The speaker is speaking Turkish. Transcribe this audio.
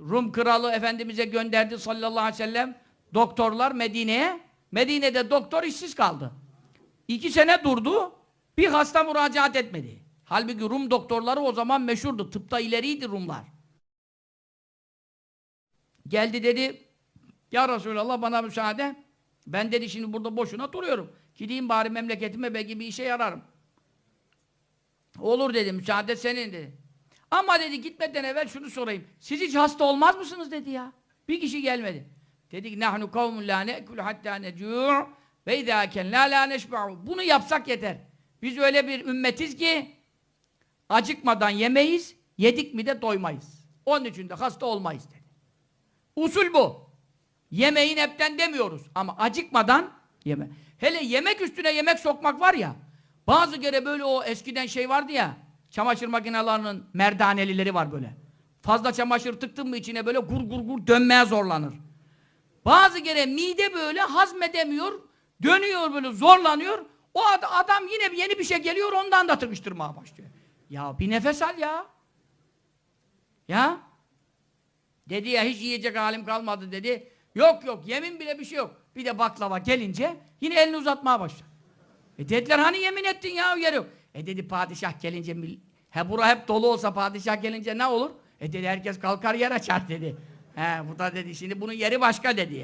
Rum kralı Efendimiz'e gönderdi sallallahu aleyhi ve sellem doktorlar Medine'ye. Medine'de doktor işsiz kaldı. İki sene durdu, bir hasta müracaat etmedi. Halbuki Rum doktorları o zaman meşhurdu. Tıpta ileriydi Rumlar. Geldi dedi, ya Resulallah bana müsaade. Ben dedi şimdi burada boşuna duruyorum. Gideyim bari memleketime belki bir işe yararım. Olur dedi, müsaade senin dedi. Ama dedi gitmeden evvel şunu sorayım. Siz hiç hasta olmaz mısınız dedi ya. Bir kişi gelmedi. Dedi ki nahnu kavmun la ne'kul hatta necu' ve izâ kenlâ lâ neşba'u. Bunu yapsak yeter. Biz öyle bir ümmetiz ki acıkmadan yemeyiz, yedik mi de doymayız. Onun için de hasta olmayız dedi. Usul bu. Yemeğin hepten demiyoruz ama acıkmadan yeme. Hele yemek üstüne yemek sokmak var ya. Bazı kere böyle o eskiden şey vardı ya. Çamaşır makinelerinin merdanelileri var böyle. Fazla çamaşır tıktın mı içine böyle gur gur gur dönmeye zorlanır. Bazı kere mide böyle hazmedemiyor, dönüyor böyle zorlanıyor. O ad- adam yine yeni bir şey geliyor ondan da tıkıştırmaya başlıyor. Ya bir nefes al ya. Ya. Dedi ya hiç yiyecek halim kalmadı dedi. Yok yok yemin bile bir şey yok. Bir de baklava gelince yine elini uzatmaya başladı. E dediler hani yemin ettin ya yer yok. E dedi padişah gelince he bura hep dolu olsa padişah gelince ne olur? E dedi herkes kalkar yer açar dedi. He bu da dedi şimdi bunun yeri başka dedi.